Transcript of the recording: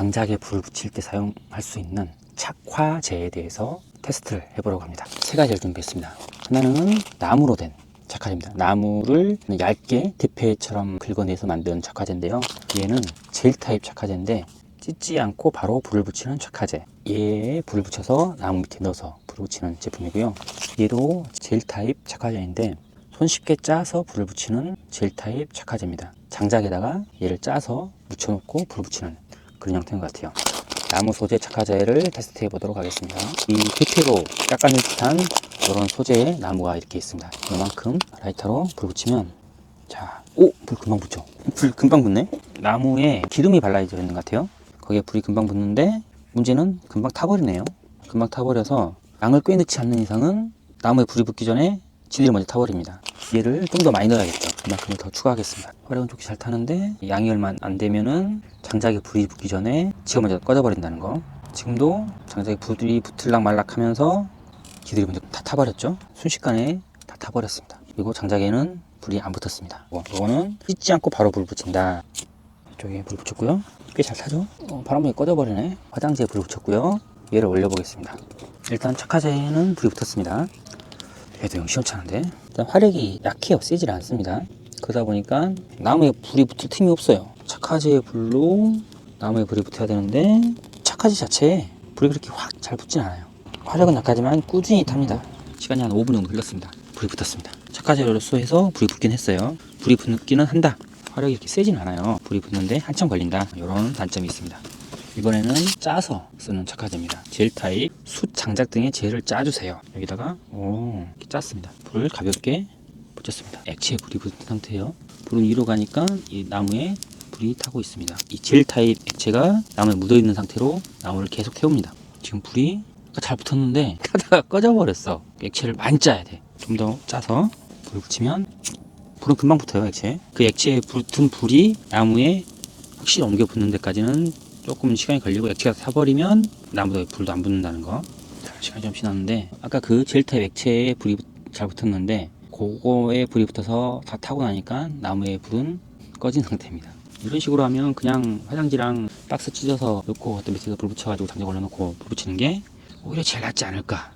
장작에 불을 붙일 때 사용할 수 있는 착화제에 대해서 테스트를 해보려고 합니다. 세 가지를 준비했습니다. 하나는 나무로 된 착화제입니다. 나무를 얇게 대패처럼 긁어내서 만든 착화제인데요. 얘는 젤 타입 착화제인데 찢지 않고 바로 불을 붙이는 착화제. 얘에 불을 붙여서 나무 밑에 넣어서 불을 붙이는 제품이고요. 얘도 젤 타입 착화제인데 손쉽게 짜서 불을 붙이는 젤 타입 착화제입니다. 장작에다가 얘를 짜서 묻혀놓고 불을 붙이는 그런 형태인 것 같아요. 나무 소재 착화제를 테스트해 보도록 하겠습니다. 이 대패로 깎아낼 듯한 이런 소재의 나무가 이렇게 있습니다. 이만큼 라이터로 불 붙이면 자, 오! 불 금방 붙죠? 불 금방 붙네? 나무에 기름이 발라져 있는 것 같아요. 거기에 불이 금방 붙는데 문제는 금방 타버리네요. 금방 타버려서 양을 꽤 넣지 않는 이상은 나무에 불이 붙기 전에 지들이 먼저 타버립니다. 얘를 좀 더 많이 넣어야겠죠. 그만큼 더 추가하겠습니다. 화력은 좋게 잘 타는데 양이 얼마 안 되면은 장작에 불이 붙기 전에 지가 먼저 꺼져버린다는 거. 지금도 장작에 불이 붙을락 말락 하면서 지들이 먼저 다 타버렸죠. 순식간에 다 타버렸습니다. 그리고 장작에는 불이 안 붙었습니다. 뭐, 이거는 찢지 않고 바로 불 붙인다. 이쪽에 불 붙였고요. 꽤 잘 타죠? 어, 바람이 꺼져버리네. 화장지에 불 붙였고요. 얘를 올려보겠습니다. 일단 착화제에는 불이 붙었습니다. 얘도 영 시원찮은데 일단 화력이 약해요 세질 않습니다 그러다 보니까 나무에 불이 붙을 틈이 없어요 착화제의 불로 나무에 불이 붙어야 되는데 착화제 자체에 불이 그렇게 확 잘 붙진 않아요 화력은 약하지만 꾸준히 탑니다 시간이 한 5분 정도 흘렀습니다 불이 붙었습니다 착화제로서 해서 불이 붙긴 했어요 불이 붙기는 한다 화력이 이렇게 세진 않아요 불이 붙는데 한참 걸린다 이런 단점이 있습니다 이번에는 짜서 쓰는 착화제입니다. 젤 타입, 숯, 장작 등의 젤을 짜주세요. 여기다가 오, 이렇게 짰습니다. 불을 가볍게 붙였습니다. 액체에 불이 붙은 상태예요. 불은 위로 가니까 이 나무에 불이 타고 있습니다. 이 젤 타입 액체가 나무에 묻어 있는 상태로 나무를 계속 태웁니다. 지금 불이 아까 잘 붙었는데 타다가 꺼져버렸어. 액체를 많이 짜야 돼. 좀 더 짜서 불을 붙이면 불은 금방 붙어요 액체. 그 액체에 붙은 불이 나무에 확실히 옮겨 붙는 데까지는 조금 시간이 걸리고 액체가 타버리면 나무에 불도 안 붙는다는 거. 자, 시간이 좀 지났는데 아까 그 젤 타입 액체에 불이 붙- 잘 붙었는데 그거에 불이 붙어서 다 타고 나니까 나무의 불은 꺼진 상태입니다. 이런 식으로 하면 그냥 화장지랑 박스 찢어서 넣고 어떤 밑에서 불 붙여가지고 장작 올려놓고 불 붙이는 게 오히려 제일 낫지 않을까